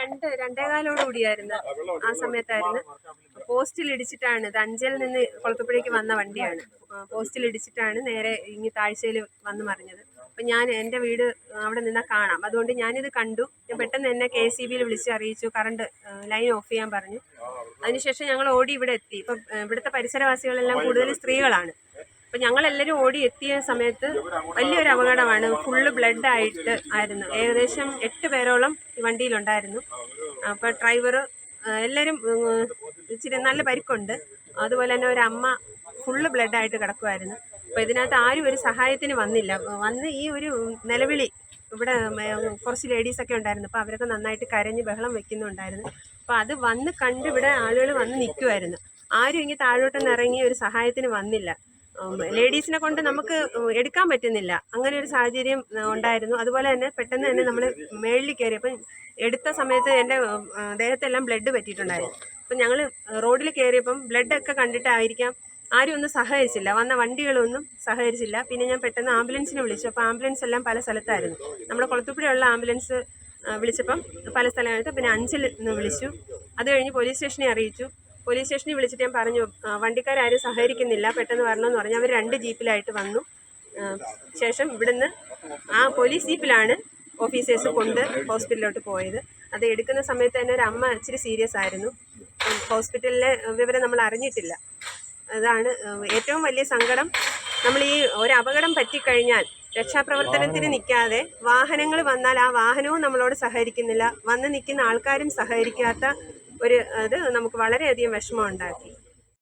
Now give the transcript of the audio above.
രണ്ട് രണ്ടേകാലോട് കൂടിയായിരുന്നു ആ സമയത്തായിരുന്നു. പോസ്റ്റിൽ ഇടിച്ചിട്ടാണ് ഇത് അഞ്ചലിൽ നിന്ന് കൊളത്തപ്പുഴയ്ക്ക് വന്ന വണ്ടിയാണ്. പോസ്റ്റിൽ ഇടിച്ചിട്ടാണ് നേരെ ഇങ്ങി താഴ്ചയിൽ വന്ന് മറിഞ്ഞത്. അപ്പം ഞാൻ എന്റെ വീട് അവിടെ നിന്നാൽ കാണാം. അതുകൊണ്ട് ഞാനിത് കണ്ടു. ഞാൻ പെട്ടെന്ന് എന്നെ കെ സി ബിയിൽ വിളിച്ച് അറിയിച്ചു. കറണ്ട് ലൈൻ ഓഫ് ചെയ്യാൻ പറഞ്ഞു. അതിനുശേഷം ഞങ്ങൾ ഓടി ഇവിടെ എത്തി. ഇപ്പം ഇവിടുത്തെ പരിസരവാസികളെല്ലാം കൂടുതൽ സ്ത്രീകളാണ്. അപ്പം ഞങ്ങളെല്ലാവരും ഓടി എത്തിയ സമയത്ത് വലിയൊരു അപകടമാണ്. ഫുള്ള് ബ്ലഡ് ആയിട്ട് ആയിരുന്നു. ഏകദേശം എട്ട് പേരോളം വണ്ടിയിലുണ്ടായിരുന്നു. അപ്പോൾ ഡ്രൈവർ എല്ലാവരും ഇച്ചിരി നല്ല പരിക്കുണ്ട്. അതുപോലെ തന്നെ ഒരു അമ്മ ഫുള്ള് ബ്ലഡായിട്ട് കിടക്കുമായിരുന്നു അപ്പോൾ ഇതിനകത്ത് ആരും ഒരു സഹായത്തിന് വന്നില്ല. വന്ന് ഈ ഒരു നിലവിളി ഇവിടെ കുറച്ച് ലേഡീസൊക്കെ ഉണ്ടായിരുന്നു. അപ്പോൾ അവരൊക്കെ നന്നായിട്ട് കരഞ്ഞ് ബഹളം വെക്കുന്നുണ്ടായിരുന്നു. അപ്പോൾ അത് വന്ന് കണ്ട് ഇവിടെ ആളുകൾ വന്ന് നിൽക്കുമായിരുന്നു ആരും ഇങ്ങനെ താഴോട്ടൊന്നും ഇറങ്ങി ഒരു സഹായത്തിന് വന്നില്ല. ലേഡീസിനെ കൊണ്ട് നമുക്ക് എടുക്കാൻ പറ്റുന്നില്ല. അങ്ങനെ ഒരു സാഹചര്യം ഉണ്ടായിരുന്നു. അതുപോലെ തന്നെ പെട്ടെന്ന് തന്നെ നമ്മൾ മേളിൽ കയറി അപ്പം എടുത്ത സമയത്ത് എന്റെ ദേഹത്തെല്ലാം ബ്ലഡ് പറ്റിയിട്ടുണ്ടായിരുന്നു. അപ്പം ഞങ്ങൾ റോഡിൽ കയറിയപ്പം ബ്ലഡൊക്കെ കണ്ടിട്ടായിരിക്കാം ആരും ഒന്നും സഹകരിച്ചില്ല വന്ന വണ്ടികളൊന്നും സഹകരിച്ചില്ല പിന്നെ ഞാൻ പെട്ടെന്ന് ആംബുലൻസിനെ വിളിച്ചു. അപ്പോൾ ആംബുലൻസ് എല്ലാം പല സ്ഥലത്തായിരുന്നു. നമ്മുടെ കുളത്തുപുഴയുള്ള ആംബുലൻസ് വിളിച്ചപ്പം പല സ്ഥലമായിട്ട് പിന്നെ അഞ്ചിൽ നിന്ന് വിളിച്ചു. അത് കഴിഞ്ഞ് പോലീസ് സ്റ്റേഷനെ അറിയിച്ചു. പോലീസ് സ്റ്റേഷനിൽ വിളിച്ചിട്ട് ഞാൻ പറഞ്ഞു വണ്ടിക്കാരും സഹകരിക്കുന്നില്ല പെട്ടെന്ന് വരണമെന്ന് പറഞ്ഞു അവർ രണ്ട് ജീപ്പിലായിട്ട് വന്നു. ശേഷം ഇവിടുന്ന് ആ പോലീസ് ജീപ്പിലാണ് ഓഫീസേഴ്സ് കൊണ്ട് ഹോസ്പിറ്റലിലോട്ട് പോയത്. അത് എടുക്കുന്ന സമയത്ത് തന്നെ ഒരു അമ്മ ഇച്ചിരി സീരിയസ് ആയിരുന്നു. ഹോസ്പിറ്റലിലെ വിവരം നമ്മൾ അറിഞ്ഞിട്ടില്ല. അതാണ് ഏറ്റവും വലിയ സങ്കടം. നമ്മൾ ഈ ഒരു അപകടം പറ്റിക്കഴിഞ്ഞാൽ രക്ഷാപ്രവർത്തനത്തിന് നിൽക്കാതെ വാഹനങ്ങൾ വന്നാൽ ആ വാഹനവും നമ്മളോട് സഹകരിക്കുന്നില്ല. വന്ന് നിൽക്കുന്ന ആൾക്കാരും സഹകരിക്കാത്ത ഒരു അത് നമുക്ക് വളരെയധികം വിഷമം ഉണ്ടാക്കി.